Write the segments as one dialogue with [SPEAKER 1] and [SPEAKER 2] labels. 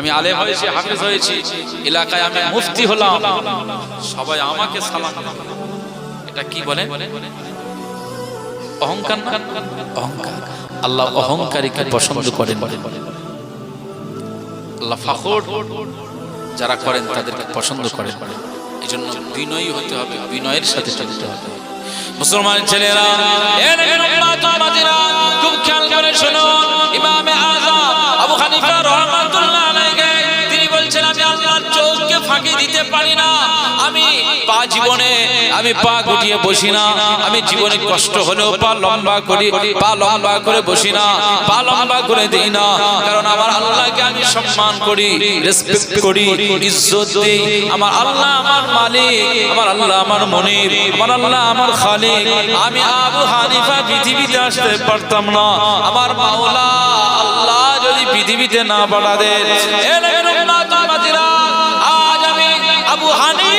[SPEAKER 1] আমি আলেম হয়েছি হাফিজ হয়েছি এলাকায় আমি মুফতি হলাম। সবাই আমাকে সালাম এটা কি বলে অহংকার অহংকার। আল্লাহ অহংকারীকে পছন্দ করেন। আল্লাহ ফাখর যারা করেন তাদেরকে পছন্দ করেন। এই জন্য বিনয়ী হতে হবে বিনয়ের সাথে চলতে হবে। মুসলমান ছেলেরা ফাঁকি দিতে পারি না। আমি পা জীবনে, আমি পা গুটিয়ে বসি না। আমি জীবনে কষ্ট হলেও পা লম্বা করি, পা লম্বা করে বসি না। পা লম্বা করে দেই না। কারণ আমার আল্লাহকে আমি সম্মান করি রেসপেক্ট করি, ইজ্জত দেই। আমার আল্লাহ আমার মালিক, আমার আল্লাহ আমার মনির আমার আল্লাহ আমার খালিক। আমি আবু হানিফা পৃথিবীতে আসতে পারতাম না। আমার মাওলা আল্লাহ যদি পৃথিবীতে না পাঠাতেন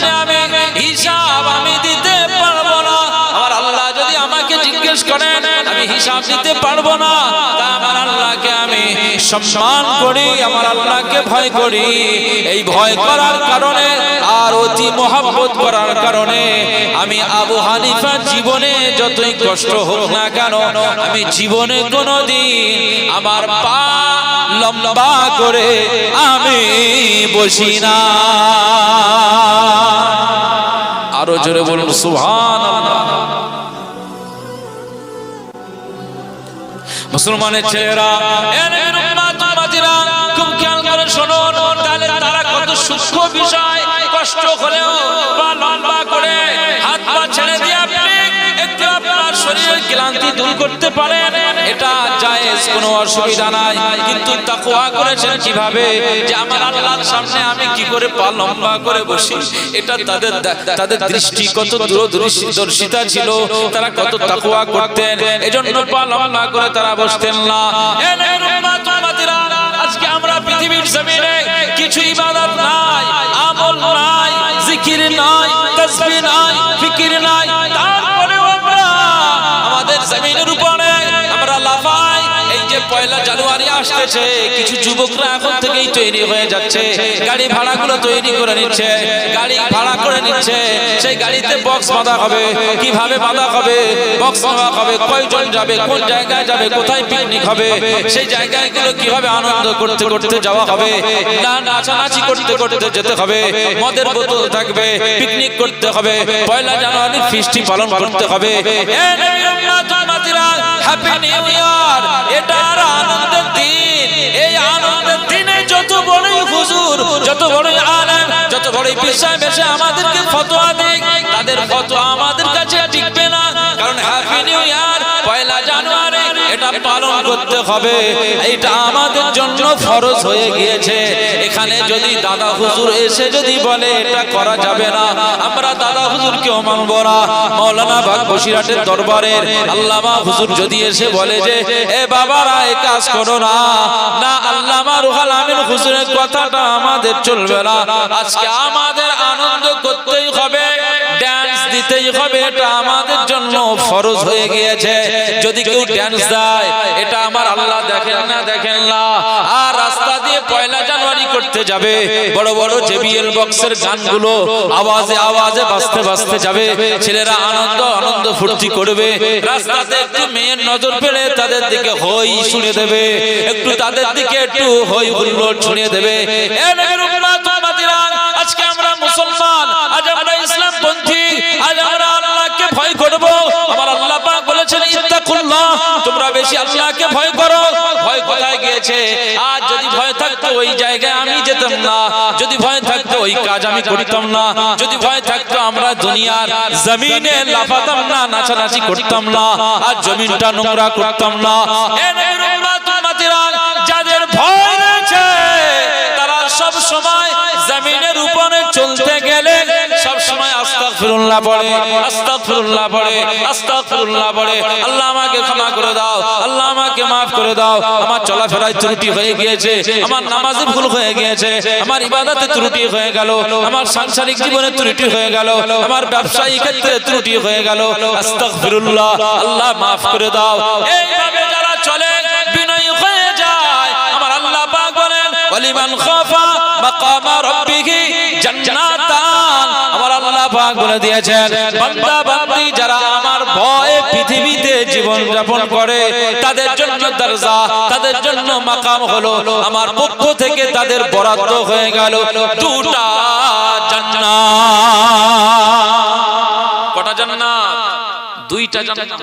[SPEAKER 1] সামনে আমি হিসাব আমি দিতে পারব না। আমার আল্লাহ যদি আমাকে জিজ্ঞেস করেন, আমি হিসাব দিতে পারব না। আমার আল্লাহকে আমি সম্মান করি, আমার আল্লাহকে ভয় করি। এই ভয় করার কারণে আর অতি মহাব্বত করার কারণে আমি আবু হানিফা জীবনে যতই কষ্ট হোক না কেন, আমি জীবনে কোনোদিন আমার পা লম্বা করে আমি বসি না। আরও জোরে বলুন সুহান মুসলমানের ছেলেরা খুব খেয়াল করে শোনো তাহলে তারা কত সূক্ষ্ম বিষয় কষ্ট হলেও ক্লান্তি দূর করতে পারেন, এটা জায়েজ, কোনো অসুবিধা নাই। কিন্তু তাকওয়া করেছেন কীভাবে? যে আমার আল্লাহর সামনে আমি কি করে পা লম্বা করে বসি? এটা তাদের তাদের দৃষ্টি কত দূরদর্শিতা ছিল, তারা কত তাকওয়া করতেন। এজন্য পা লম্বা করে তারা বসতেন না। আজকে আমরা পৃথিবীর জমিনে এই যে পয়লা জানুয়ারি আসতেছে, কিছু যুবকরা এখন থেকেই তৈরি হয়ে যাচ্ছে। গাড়ি তৈরি করে নিচ্ছে, গাড়ি ভাড়া করে নিচ্ছে। সেই গাড়িতে বক্স বাঁধা হবে, কীভাবে বাঁধা হবে বক্স হবে, কয়জন যাবে, কোন জায়গায় যাবে, কোথায় পিকনিক হবে, সেই কীভাবে আনন্দ করতে করতে যাওয়া হবে, না নাচানাচি করতে করতে যেতে হবে, মদের বোতল থাকবে পিকনিক করতে হবে, পয়লা জানুয়ারি ফিস্টি পালন করতে হবে। হ্যাপি নিউ ইয়ার এটা আর আনন্দের দিন। এই আনন্দের দিনে যত বড়ই হুজুর, যত বড়ই আলেম, যত বড়ই পেশায় বেশে আমাদেরকে ফতোয়া পালন করতে হবে। এটা আমাদের জন্য ফরজ হয়ে গিয়েছে। এখানে যদি দাদা হুজুর এসে যদি বলে, এটা করা যাবে না। আমরা দাদা হুজুর কেউ মানব না। মৌলানা বাগ বসিরাটের দরবারের আল্লামা হুজুর যদি এসে বলে যে, এ বাবারা, এই কাজ করো না। না, আল্লামা রুহাল আমিন হুজুরের কথাটা আমাদের চলবে না। আজকে আমাদের আনন্দ দিতেই হবে এটা আমাদের জন্য ফরজ হয়ে গিয়েছে। যদি কেউ ড্যান্স দেয় এটা আমার আল্লাহ দেখেন না দেখেন না। আর রাস্তা দিয়ে পয়লা জানুয়ারি করতে যাবে বড় বড় জেবিএল বক্সের গানগুলো আওয়াজে আওয়াজে বাজতে বাজতে যাবে। ছেলেরা আনন্দ আনন্দ ফুর্তি করবে। রাস্তাতে একটু মেয়ের নজর পেলে তাদের দিকে হই শুনে দেবে। একটু তাদের দিকে একটু হই হুল্লোড় শুনিয়ে দেবে। এ নবীর উম্মত করব আমার আল্লাহ পাক বলেছেন ইত্তাকুল্লাহ তোমরা বেশি আল্লাহকে ভয় করো। ভয় কোথায় গিয়েছে? যদি ভয় থাকতো ওই জায়গায় আমি যেতাম না। যদি ভয় থাকতো ওই কাজ আমি করতাম না। যদি ভয় থাকতো আমরা দুনিয়ার জমিনে লাফাতাম না নাচানাচি করতাম না। আর জমিনটা নোংরা করতাম না। এ নবীর উম্মত উম্মতিরা, যাদের ভয় সময় জমিনের আস্তাগফিরুল্লাহ পড়ে আস্তাগফিরুল্লাহ পড়ে আস্তাগফিরুল্লাহ পড়ে আল্লাহ আমাকে ক্ষমা করে দাও আল্লাহ আমাকে maaf করে দাও। আমার চলাফেরায় ত্রুটি হয়ে গিয়েছে আমার নামাজে ভুল হয়ে গিয়েছে আমার ইবাদতে ত্রুটি হয়ে গেল আমার সাংসারিক জীবনে ত্রুটি হয়ে গেল আমার ব্যবসায়িক ক্ষেত্রে ত্রুটি হয়ে গেল। আস্তাগফিরুল্লাহ আল্লাহ maaf করে দাও। এইভাবে যারা চলে বিনয়ী হয়ে যায়। আমার আল্লাহ পাক বলেন ওয়ালিমান খাফা মাকামা রাব্বিহি আল্লাহ পাক বলে দিয়েছেন, বান্দা বান্দি যারা আমার ভয়ে পৃথিবীতে জীবন যাপন করে, তাদের জন্য দরজা, তাদের জন্য মাকাম হলো, আমার পক্ষ থেকে তাদের বরাদ্দ হয়ে গেল দুটা জান্নাত। কটা জান্নাত? দুইটা জান্নাত।